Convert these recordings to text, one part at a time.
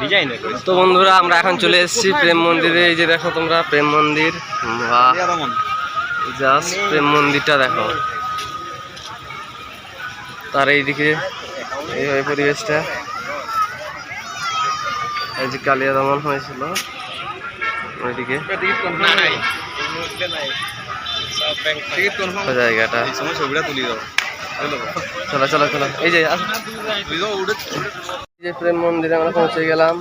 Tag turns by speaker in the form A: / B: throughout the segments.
A: ডিজাইনের
B: তো বন্ধুরা আমরা এখন চলে এসেছি প্রেম মন্দিরে। এই যে দেখো তোমরা প্রেম মন্দির। জাস্ট প্রেম মন্দিরটা দেখো। তার এইদিকে এইভাবে পরিবেশটা। এই যে কালিয়া দমন হয়েছিল। ওইদিকে। জায়গাটা।
A: সময় ছবিটা তুলি দাও।
B: চলো চলো চলো। এই যে এই যে প্রেম মন্দিরে আমরা পৌঁছে গেলাম।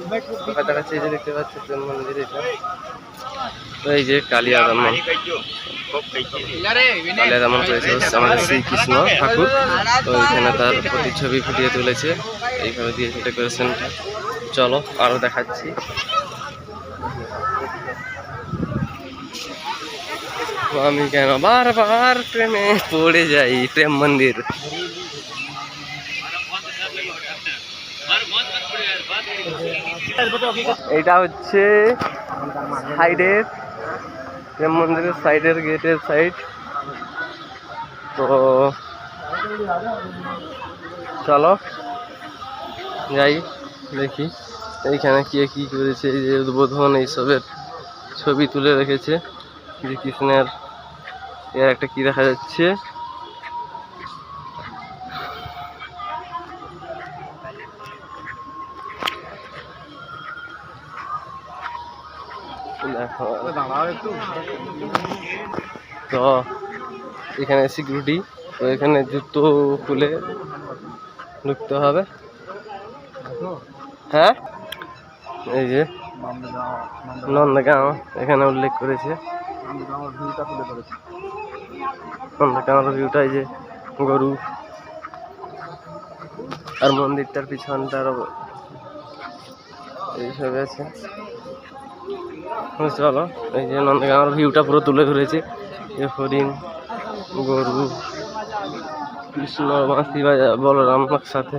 B: কাছাকাছি যে দেখতে পাচ্ছি প্রেম মন্দির এই যে কালিয়া দমন। কালিয়া আমাদের শ্রীকৃষ্ণ ঠাকুর। তো এখানে তার প্রতিচ্ছবি ফুটিয়ে তুলেছে। এইভাবে দিয়ে সেটা করেছেন। চলো, আরও দেখাচ্ছি। আমি কেন বারবার প্রেমে পড়ে যাই? প্রেম মন্দির। এটা হচ্ছে সাইডের, প্রেম মন্দিরের সাইডের গেটের সাইড। তো চলো, যাই, দেখি এইখানে কে কি করেছে, এই যে উদ্বোধন এইসবের ছবি তুলে রেখেছে। যে কৃষ্ণের এর একটা কি দেখা যাচ্ছে? তো এখানে সিকিউরিটি তো এখানে জুতো খুলে ঢুকতে হবে। হ্যাঁ? এই যে নন্দগাঁও এখানে উল্লেখ করেছে।
A: ধরেছে
B: নন্দগাঁওর ভিউটা এই যে গরু। আর মন্দিরটার পিছনটার এইসব আছে। পারল? এই যে নন্দগাঁওর ভিউটা পুরো তুলে ধরেছে। যে হরিণ, গরু, কৃষ্ণ বাঁশি বাজা বলরাম সাথে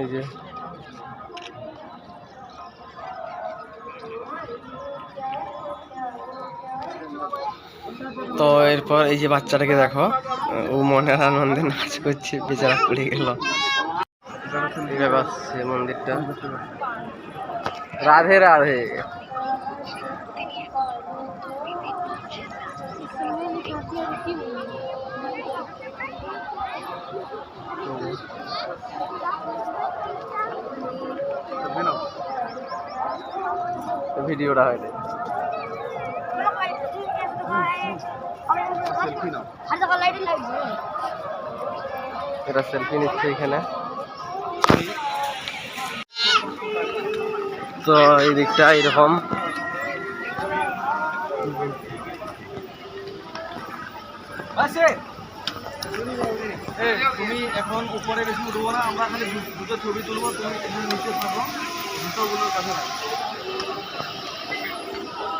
B: এই যে তো এরপর এই যে বাচ্চাটাকে দেখো, ও মনের আনন্দে নাচ করছে, বেচারা পড়ে গেল। মন্দিরটা। রাধে রাধে। ভিডিওটা হয়নি।
A: সেলফি নাও।
B: এটা সেলফি নিচ্ছে এখানে। তো এই দিকটা এরকম।
A: তুমি এখন উপরে বেশি উঠবো না আমরা খালি দুটো ছবি তুলবো তুমি নিচে থাকো। জুতোগুলোর কাছে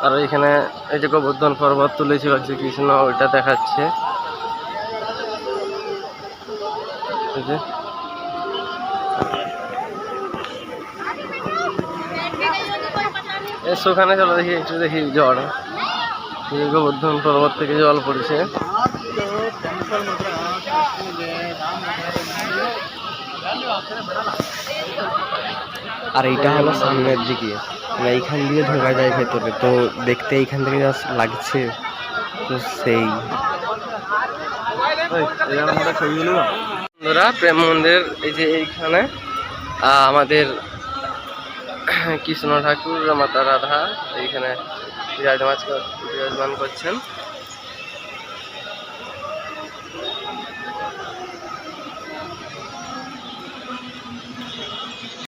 B: আর এখানে এই যে গোবর্ধন পর্বত তুলেছিল শ্রীকৃষ্ণ ওইটা দেখাচ্ছে। ওখানে চলো দেখি, একটু দেখি জল গোবর্ধন পর্বত থেকে জল পড়েছে। আর এইটা হলো সামনের দিকে। এইখান দিয়ে ঢোকা যায় ভেতরে। তো দেখতে এইখান থেকে জাস্ট লাগছে তো সেই। বন্ধুরা প্রেম মন্দির এই যে এইখানে আমাদের কৃষ্ণ ঠাকুর মাতা রাধা এইখানে বিরাজমান বিরাজমান করছেন।